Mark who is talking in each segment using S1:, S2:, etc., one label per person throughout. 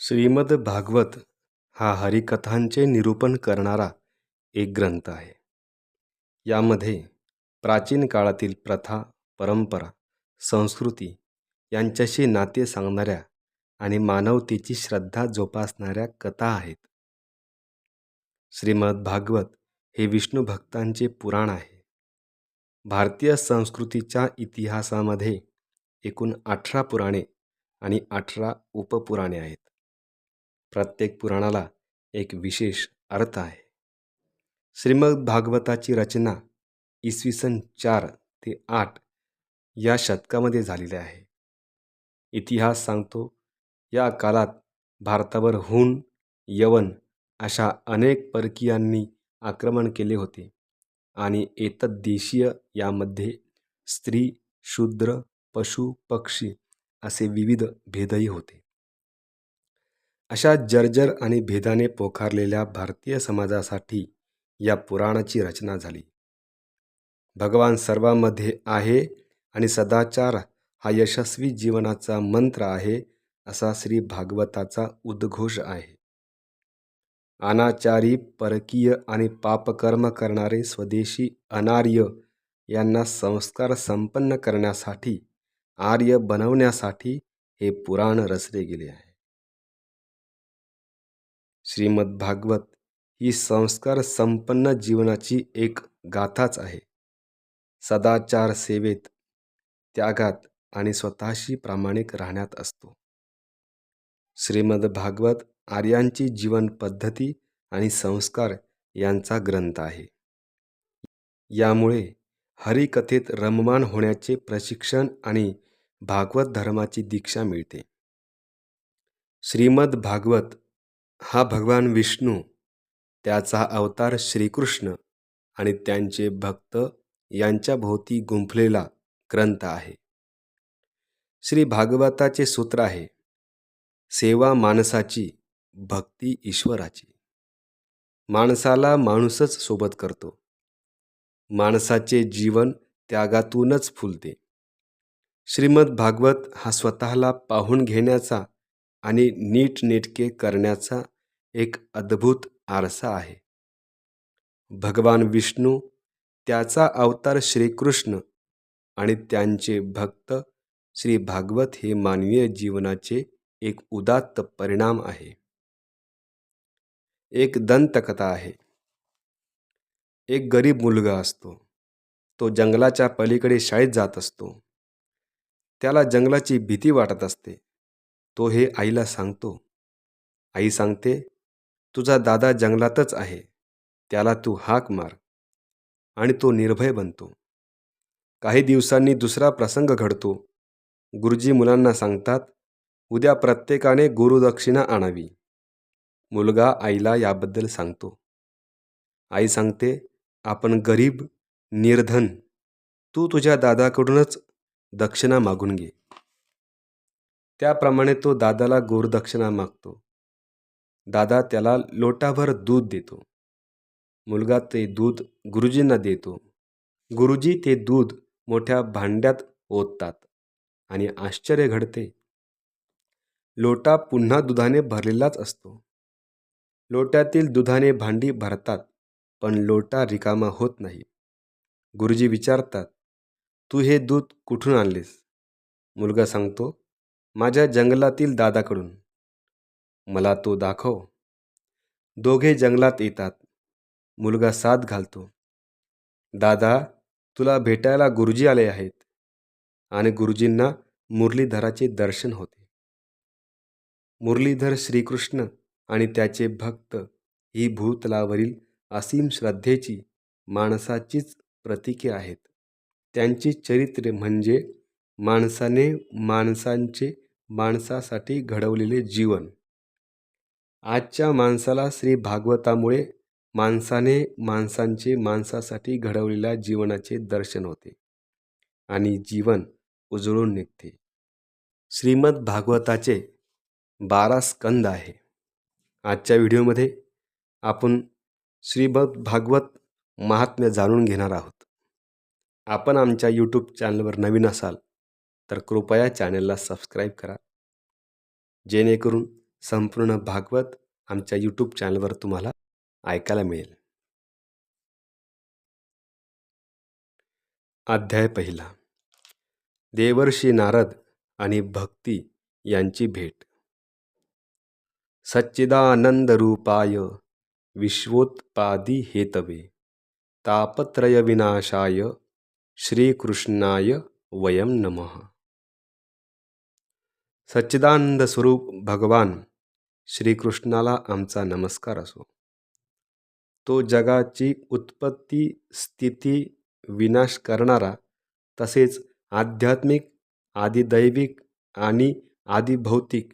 S1: श्रीमद भागवत हा हरिकथांचे निरूपण करणारा एक ग्रंथ आहे. यामध्ये प्राचीन काळातील प्रथा परंपरा संस्कृती यांच्याशी नाते सांगणाऱ्या आणि मानवतेची श्रद्धा जोपासणाऱ्या कथा आहेत. श्रीमद भागवत हे विष्णू भक्तांचे पुराण आहे. भारतीय संस्कृतीच्या इतिहासामध्ये एकूण अठरा पुराणे आणि अठरा उपपुराणे आहेत. प्रत्येक पुराणाला एक विशेष अर्थ आहे. श्रीमद भागवताची रचना इसवी सन चार ते आठ या शतकामध्ये झालेली आहे. इतिहास सांगतो या काळात भारतावर हून यवन अशा अनेक परकीयांनी आक्रमण केले होते आणि एतद्देशीय यामध्ये स्त्री शूद्र पशु पक्षी असे विविध भेदही होते. अशा जर्जर आणि भेदाने पोखारलेल्या भारतीय समाजासाठी या पुराणाची रचना झाली. भगवान सर्वांमध्ये आहे आणि सदाचार हा यशस्वी जीवनाचा मंत्र आहे असा श्री भागवताचा उद्घोष आहे. अनाचारी परकीय आणि पापकर्म करणारे स्वदेशी अनार्य यांना संस्कार संपन्न करण्यासाठी आर्य बनवण्यासाठी हे पुराण रचले गेले आहे. श्रीमद भागवत ही संस्कार संपन्न जीवनाची एक गाथाच आहे. सदाचार सेवेत त्यागात आणि स्वतःशी प्रामाणिक राहण्यात असतो. श्रीमद भागवत आर्यांची जीवन पद्धती आणि संस्कार यांचा ग्रंथ आहे. यामुळे हरिकथेत रममान होण्याचे प्रशिक्षण आणि भागवत धर्माची दीक्षा मिळते. श्रीमद भागवत हा भगवान विष्णू त्याचा अवतार श्रीकृष्ण आणि त्यांचे भक्त यांच्या भोवती गुंफलेला ग्रंथ आहे. श्री भागवताचे सूत्र आहे सेवा माणसाची भक्ती ईश्वराची. माणसाला माणूसच सोबत करतो. माणसाचे जीवन त्यागातूनच फुलते. श्रीमद भागवत हा स्वतःला पाहून घेण्याचा आणि नीटनेटके करण्याचा एक अद्भुत आरसा आहे. भगवान विष्णू त्याचा अवतार श्रीकृष्ण आणि त्यांचे भक्त श्री भागवत हे मानवीय जीवनाचे एक उदात्त परिणाम आहे. एक दंतकथा आहे. एक गरीब मुलगा असतो. तो जंगलाच्या पलीकडे शाळेत जात असतो. त्याला जंगलाची भीती वाटत असते. तो हे आईला सांगतो. आई सांगते तुझा दादा जंगलातच आहे. त्याला तू हाक मार. आणि तो निर्भय बनतो. काही दिवसांनी दुसरा प्रसंग घडतो. गुरुजी मुलांना सांगतात उद्या प्रत्येकाने गुरुदक्षिणा आणावी. मुलगा आईला याबद्दल सांगतो. आई सांगते आपण गरीब निर्धन. तू तुझ्या दादाकडूनच दक्षिणा मागून घे. त्याप्रमाणे तो दादाला गोरदक्षिणा मागतो. दादा त्याला लोटाभर दूध देतो. मुलगा ते दूध गुरुजींना देतो. गुरुजी ते दूध मोठ्या भांड्यात ओततात आणि आश्चर्य घडते. लोटा पुन्हा दुधाने भरलेलाच असतो. लोट्यातील दुधाने भांडी भरतात पण लोटा रिकामा होत नाही. गुरुजी विचारतात तू हे दूध कुठून आणलेस? मुलगा सांगतो माझ्या जंगलातील दादाकडून. मला तो दाखव. दोघे जंगलात येतात. मुलगा साथ घालतो. दादा तुला भेटायला गुरुजी आले आहेत. आणि गुरुजींना मुरलीधराचे दर्शन होते. मुरलीधर श्रीकृष्ण आणि त्याचे भक्त ही भूतलावरील असीम श्रद्धेची माणसाचीच प्रतीके आहेत. त्यांची चरित्रे म्हणजे माणसाने माणसांचे माणसासाठी घडवलेले जीवन. आजच्या माणसाला श्री भागवतामुळे माणसाने माणसांचे माणसासाठी घडवलेल्या जीवनाचे दर्शन होते आणि जीवन उजळून निघते. श्रीमद भागवताचे बारा स्कंद आहे. आजच्या व्हिडिओमध्ये आपण श्रीमद भागवत महात्म्य जाणून घेणार आहोत. आपण आमच्या यूट्यूब चॅनलवर नवीन असाल तर कृपया चॅनलला सबस्क्राईब करा. जेणेकरून संपूर्ण भागवत आमच्या यूट्यूब चॅनलवर तुम्हाला ऐकायला मिळेल. अध्याय पहिला. देवर्षी नारद आणि भक्ती यांची भेट. सच्चिदानंदरूपाय विश्वोत्पादी हेतवे तापत्रय विनाशाय श्रीकृष्णाय वयम नमः. सच्चिदानंद स्वरूप भगवान श्रीकृष्णाला आमचा नमस्कार असो. तो जगाची उत्पत्ती स्थिती विनाश करणारा तसेच आध्यात्मिक आदिदैविक आणि आदिभौतिक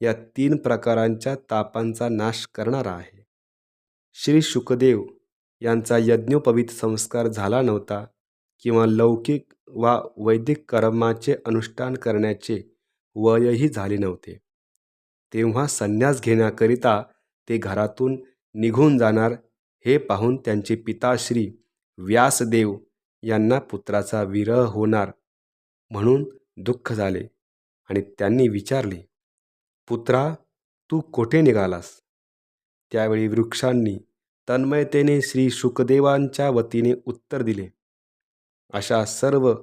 S1: या तीन प्रकारांच्या तापांचा नाश करणारा आहे. श्री शुकदेव यांचा यज्ञोपवीत संस्कार झाला नव्हता किंवा लौकिक वा वैदिक कर्माचे अनुष्ठान करण्याचे वयही झाले नव्हते. तेव्हा संन्यास घेण्याकरिता ते घरातून निघून जाणार हे पाहून त्यांचे पिताश्री व्यासदेव यांना पुत्राचा विरह होणार म्हणून दुःख झाले आणि त्यांनी विचारले पुत्रा तू कोठे निघालास? त्यावेळी वृक्षांनी तन्मयतेने श्री शुकदेवांच्या वतीने उत्तर दिले अशा सर्व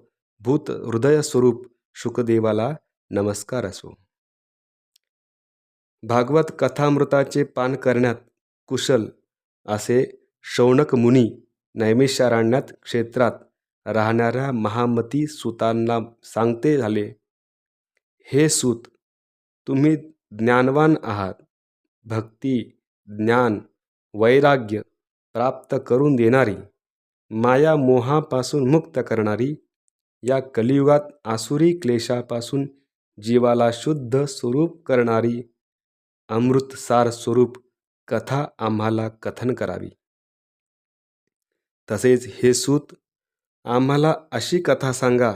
S1: भूत हृदयस्वरूप शुकदेवाला नमस्कार असो. भागवत कथामृताचे पान करण्यात कुशल असे शौनक मुनी नैमिषारण्यात क्षेत्रात राहणाऱ्या महामती सुतांना सांगते झाले हे सूत तुम्ही ज्ञानवान आहात. भक्ती ज्ञान वैराग्य प्राप्त करून देणारी माया मोहापासून मुक्त करणारी या कलियुगात आसुरी क्लेशापासून जीवाला शुद्ध स्वरूप करणारी अमृतसार स्वरूप कथा आम्हाला कथन करावी. तसेच हे सूत आम्हाला अशी कथा सांगा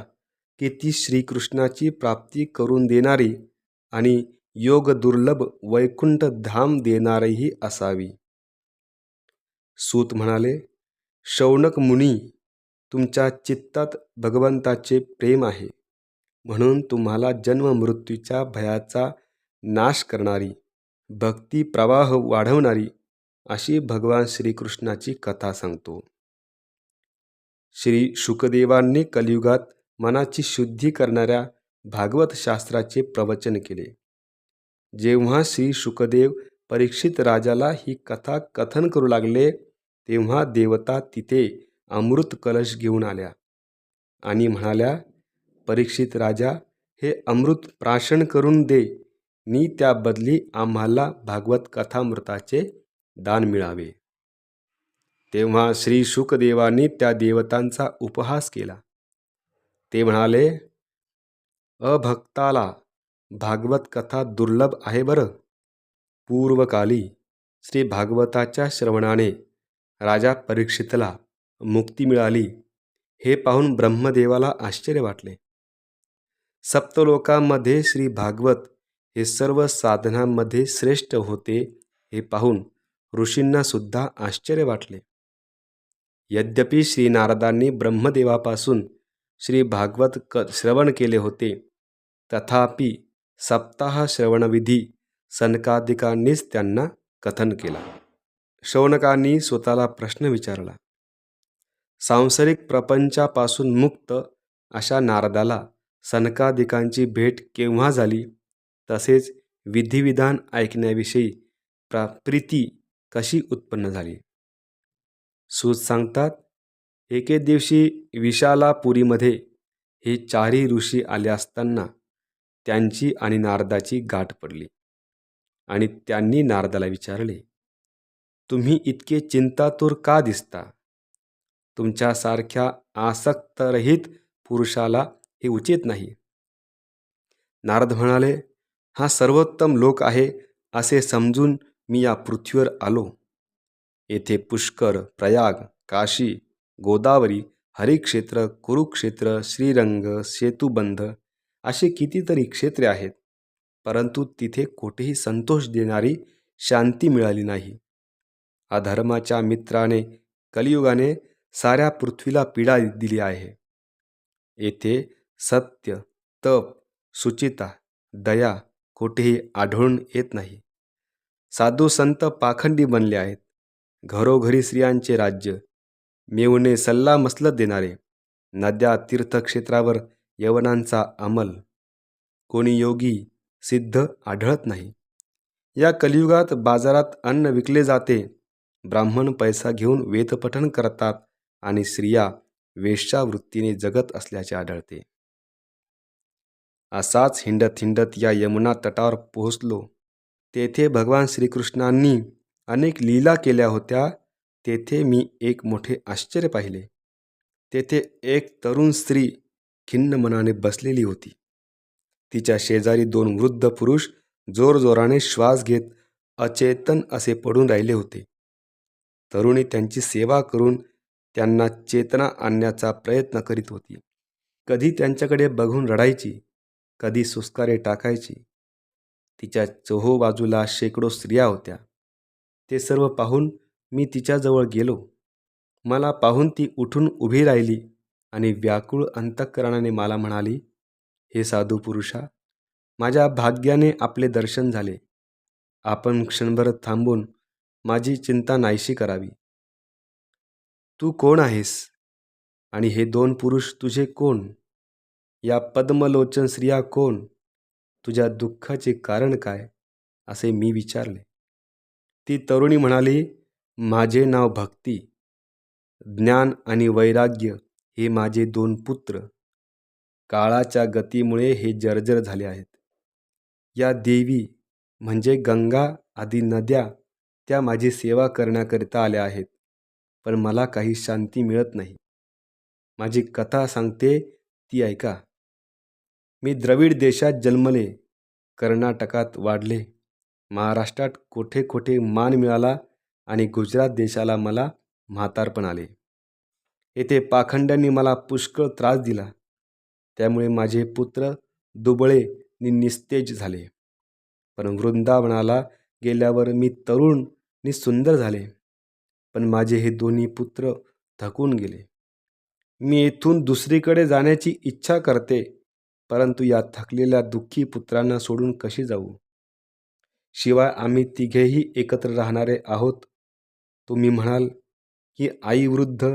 S1: की ती श्रीकृष्णाची प्राप्ती करून देणारी आणि योग दुर्लभ वैकुंठ धाम देणारीही असावी. सूत म्हणाले शौनक मुनी तुमच्या चित्तात भगवंताचे प्रेम आहे. म्हणून तुम्हाला जन्म मृत्यूच्या भयाचा नाश करणारी भक्ती प्रवाह वाढवणारी अशी भगवान श्रीकृष्णाची कथा सांगतो. श्री शुकदेवांनी कलियुगात मनाची शुद्धी करणाऱ्या भागवत शास्त्राचे प्रवचन केले. जेव्हा श्री शुकदेव परीक्षित राजाला ही कथा कथन करू लागले तेव्हा देवता तिथे अमृत कलश घेऊन आल्या आणि म्हणाल्या परीक्षित राजा हे अमृत प्राशन करून दे. नि त्याबदली आम्हाला भागवत कथामृताचे दान मिळावे. तेव्हा श्री शुकदेवांनी त्या देवतांचा उपहास केला. ते म्हणाले अभक्ताला भागवत कथा दुर्लभ आहे बरं. पूर्वकाली श्री भागवताच्या श्रवणाने राजा परीक्षितला मुक्ती मिळाली. हे पाहून ब्रह्मदेवाला आश्चर्य वाटले. सप्तलोकामध्ये श्री भागवत हे सर्व साधनांमध्ये श्रेष्ठ होते हे पाहून ऋषींनासुद्धा आश्चर्य वाटले. यद्यपि श्री नारदांनी ब्रह्मदेवापासून श्री भागवत क श्रवण केले होते तथापि सप्ताह श्रवणविधी सनकादिकांनीच त्यांना कथन केला. शौनकांनी स्वतःला प्रश्न विचारला. सांसारिक प्रपंचापासून मुक्त अशा नारदाला सनकादिकांची भेट केव्हा झाली? तसेच विधिविधान ऐकण्याविषयी प्रा प्रीती कशी उत्पन्न झाली? सूत सांगतात एके दिवशी विशालापुरीमध्ये हे चारही ऋषी आले असताना त्यांची आणि नारदाची गाठ पडली आणि त्यांनी नारदाला विचारले तुम्ही इतके चिंतातूर का दिसता? तुमच्यासारख्या आसक्तरहित पुरुषाला हे उचित नाही. नारद म्हणाले हा सर्वोत्तम लोक आहे असे समजून मी या पृथ्वीवर आलो. येथे पुष्कर प्रयाग काशी गोदावरी हरिक्षेत्र कुरुक्षेत्र श्रीरंग सेतुबंध असे कितीतरी क्षेत्रे आहेत. परंतु तिथे कोठेही संतोष देणारी शांती मिळाली नाही. अधर्माच्या मित्राने कलियुगाने साऱ्या पृथ्वीला पीडा दिली आहे. येथे सत्य तप सुचिता दया कोठेही आढळून येत नाही. साधू संत पाखंडी बनले आहेत. घरोघरी स्त्रियांचे राज्य मेवणे सल्ला मसलत देणारे नद्या तीर्थक्षेत्रावर यवनांचा अंमल. कोणी योगी सिद्ध आढळत नाही. या कलियुगात बाजारात अन्न विकले जाते. ब्राह्मण पैसा घेऊन वेदपठण करतात आणि स्त्रिया वेश्यावृत्तीने जगत असल्याचे आढळते. असाच हिंडत हिंडत या यमुना तटावर पोहोचलो. तेथे भगवान श्रीकृष्णांनी अनेक लीला केल्या होत्या. तेथे मी एक मोठे आश्चर्य पाहिले. तेथे एक तरुण स्त्री खिन्न मनाने बसलेली होती. तिच्या शेजारी दोन वृद्ध पुरुष जोरजोराने श्वास घेत अचेतन असे पडून राहिले होते. तरुणी त्यांची सेवा करून त्यांना चेतना आणण्याचा प्रयत्न करीत होती. कधी त्यांच्याकडे बघून रडायची कधी सुस्कारे टाकायची. तिच्या चोहो बाजूला शेकडो स्त्रिया होत्या. ते सर्व पाहून मी तिच्याजवळ गेलो. मला पाहून ती उठून उभी राहिली आणि व्याकुळ अंतःकरणाने मला म्हणाली हे साधू पुरुषा माझ्या भाग्याने आपले दर्शन झाले. आपण क्षणभर थांबून माझी चिंता नाहीशी करावी. तू कोण आहेस? आणि हे दोन पुरुष तुझे कोण? या पद्मलोचन स्त्रिया कोण? तुझ्या दुःखाचे कारण काय? असे मी विचारले. ती तरुणी म्हणाली माझे नाव भक्ती. ज्ञान आणि वैराग्य हे माझे दोन पुत्र. काळाच्या गतीमुळे हे जर्जर झाले आहेत. या देवी म्हणजे गंगा आदी नद्या त्या माझी सेवा करण्याकरिता आल्या आहेत. पण मला काही शांती मिळत नाही. माझी कथा सांगते ती ऐका. मी द्रविड देशात जन्मले कर्नाटकात वाढले. महाराष्ट्रात कोठे कोठे मान मिळाला आणि गुजरात देशाला मला म्हातारपण आले. येथे पाखंड्यांनी मला पुष्कळ त्रास दिला. त्यामुळे माझे पुत्र दुबळे नि निस्तेज झाले. पण वृंदावनाला गेल्यावर मी तरुण नि सुंदर झाले. पण माझे हे दोन्ही पुत्र थकून गेले. मी येथून दुसरीकडे जाण्याची इच्छा करते. परंतु या थकलेल्या दुःखी पुत्रांना सोडून कशी जाऊ? शिवाय आम्ही तिघेही एकत्र राहणारे आहोत. तुम्ही म्हणाल की आई वृद्ध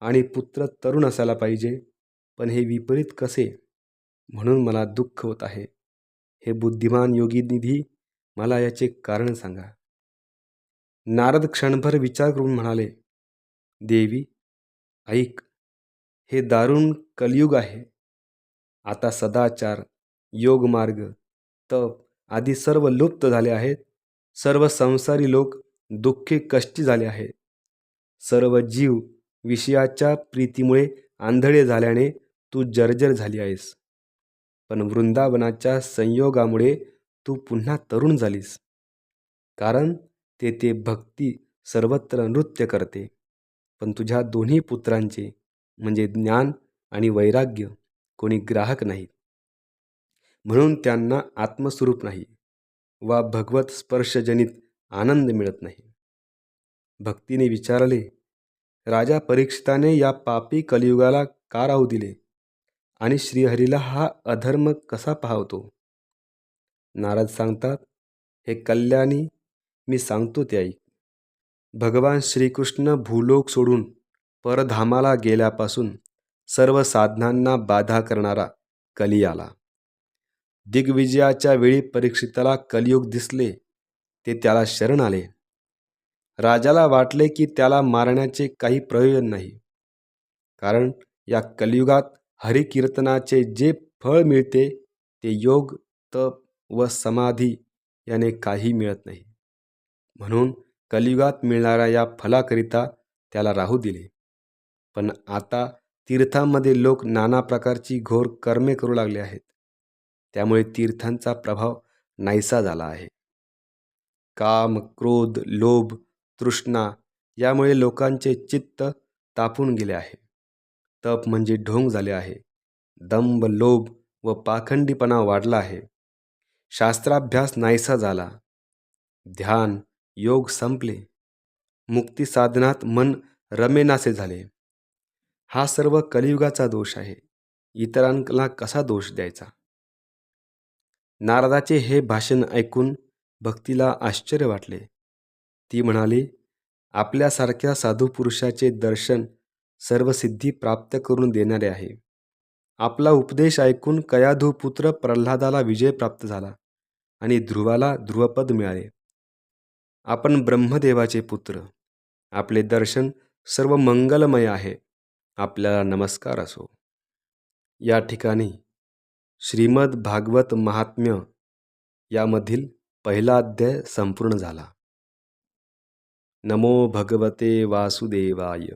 S1: आणि पुत्र तरुण असायला पाहिजे पण हे विपरीत कसे? म्हणून मला दुःख होत आहे. हे बुद्धिमान योगी निधी मला याचे कारण सांगा. नारद क्षणभर विचार करून म्हणाले देवी ऐक हे दारुण कलियुग आहे. आता सदाचार योगमार्ग तप आदी सर्व लुप्त झाले आहेत. सर्व संसारी लोक दुःखी कष्टी झाले आहेत. सर्व जीव विषयाच्या प्रीतीमुळे आंधळे झाल्याने तू जर्जर झाली आहेस. पण वृंदावनाच्या संयोगामुळे तू पुन्हा तरुण झालीस. कारण तेथे भक्ती सर्वत्र नृत्य करते. पण तुझ्या दोन्ही पुत्रांचे म्हणजे ज्ञान आणि वैराग्य कोणी ग्राहक नाही. म्हणून त्यांना आत्मस्वरूप नाही वा भगवत स्पर्शजनित आनंद मिळत नाही. भक्तीने विचारले राजा परीक्षिताने या पापी कलियुगाला का राहू दिले आणि श्रीहरीला हा अधर्म कसा पाहतो नारद सांगतात हे कल्याणी मी सांगतो ते ऐक. भगवान श्रीकृष्ण भूलोक सोडून परधामाला गेल्यापासून सर्व साधनांना बाधा करणारा कली आला. दिग्विजयाच्या वेळी परीक्षिताला कलियुग दिसले ते त्याला शरण आले. राजाला वाटले की त्याला मारण्याचे काही प्रयोजन नाही. कारण या कलियुगात हरिकीर्तनाचे जे फळ मिळते ते योग तप व समाधी याने काही मिळत नाही. म्हणून कलियुगात मिळणाऱ्या या फलाकरिता त्याला राहू दिले. पण आता तीर्थांमध्ये लोक नाना प्रकारची घोर कर्मे करू लागले आहेत. त्यामुळे तीर्थांचा प्रभाव नाहीसा झाला आहे. काम क्रोध लोभ तृष्णा यामुळे लोकांचे चित्त तापून गेले आहे. तप म्हणजे ढोंग झाले आहे. दंभ लोभ व पाखंडीपणा वाढला आहे. शास्त्राभ्यास नाहीसा झाला. ध्यान योग संपले. मुक्ती साधनात मन रमेनासे झाले. हा सर्व कलियुगाचा दोष आहे. इतरांना कसा दोष द्यायचा? नारदाचे हे भाषण ऐकून भक्तीला आश्चर्य वाटले. ती म्हणाली आपल्यासारख्या साधू पुरुषाचे दर्शन सर्व सिद्धी प्राप्त करून देणारे आहे. आपला उपदेश ऐकून कयाधुपुत्र प्रल्हादाला विजय प्राप्त झाला आणि ध्रुवाला ध्रुवपद मिळाले. आपण ब्रह्मदेवाचे पुत्र. आपले दर्शन सर्व मंगलमय आहे. आपल्याला नमस्कार असो. या ठिकाणी श्रीमद भागवत महात्म्य यामधील पहिला अध्याय संपूर्ण झाला. नमो भगवते वासुदेवाय.